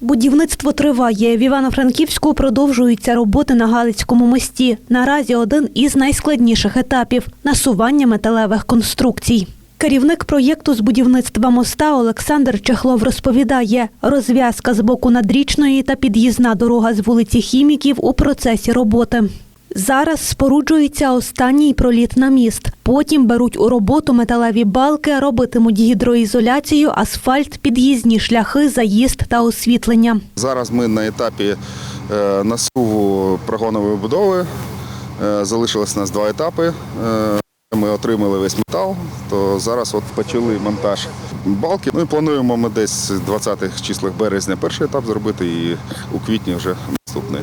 Будівництво триває. В Івано-Франківську продовжуються роботи на Галицькому мості. Наразі один із найскладніших етапів насування металевих конструкцій. Керівник проєкту з будівництва моста Олександр Чехлов розповідає, розв'язка з боку надрічної та під'їзна дорога з вулиці Хіміків у процесі роботи. Зараз споруджується останній проліт на міст. Потім беруть у роботу металеві балки, робитимуть гідроізоляцію, асфальт, під'їзні шляхи, заїзд та освітлення. Зараз ми на етапі е, насуву прогонової будови. Е, Залишилось у нас два етапи. Е, Ми отримали весь метал, то зараз от почали монтаж балки. Ну і плануємо ми десь в 20-х числах березня перший етап зробити і у квітні вже наступний.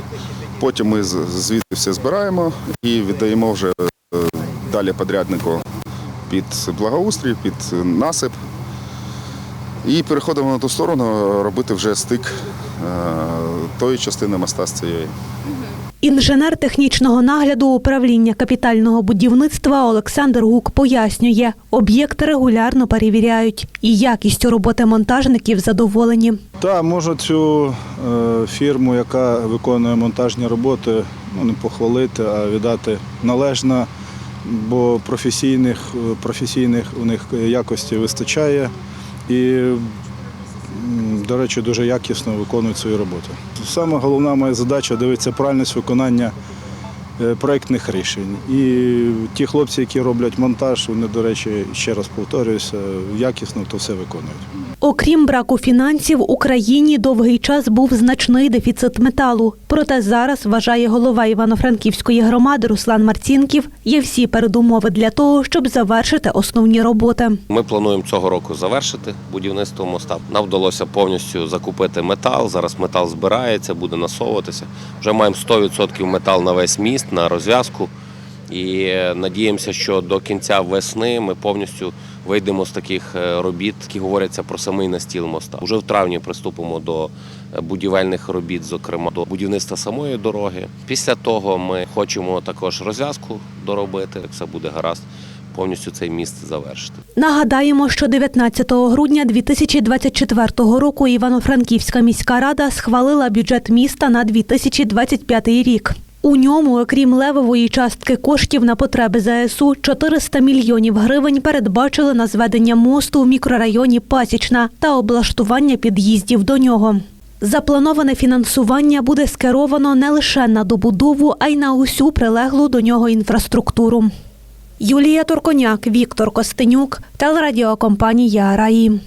Потім ми звідти все збираємо і віддаємо вже е, далі подряднику під благоустрій, під насип. І переходимо на ту сторону робити вже стик е, тої частини моста з цієї. Інженер технічного нагляду управління капітального будівництва Олександр Гук пояснює, об'єкт регулярно перевіряють і якістю роботи монтажників задоволені. Та можу цю е, фірму, яка виконує монтажні роботи, ну не похвалити, а віддати належно, бо професійних, професійних у них якості вистачає і, до речі, дуже якісно виконують свою роботу. Саме головна моя задача дивитися правильність виконання проєктних рішень. І ті хлопці, які роблять монтаж, вони, до речі, ще раз повторююся, якісно то все виконують. Окрім браку фінансів, в Україні довгий час був значний дефіцит металу. Проте зараз, вважає голова Івано-Франківської громади Руслан Марцінків, є всі передумови для того, щоб завершити основні роботи. Ми плануємо цього року завершити будівництво моста. Нам вдалося повністю закупити метал. Зараз метал збирається, буде насовуватися. Вже маємо 100% метал на весь міст, на розв'язку. І е, надіємося, що до кінця весни ми повністю вийдемо з таких е, робіт, які говоряться про самий настіл моста. Уже в травні приступимо до е, будівельних робіт, зокрема до будівництва самої дороги. Після того ми хочемо також розв'язку доробити, все буде гаразд, повністю цей міст завершити. Нагадаємо, що 19 грудня 2024 року Івано-Франківська міська рада схвалила бюджет міста на 2025 рік. У ньому, окрім левової частки коштів на потреби ЗСУ, 400 мільйонів гривень передбачили на зведення мосту в мікрорайоні Пасічна та облаштування під'їздів до нього. Заплановане фінансування буде скеровано не лише на добудову, а й на усю прилеглу до нього інфраструктуру. Юлія Турконяк, Віктор Костенюк, телерадіокомпанія Раї.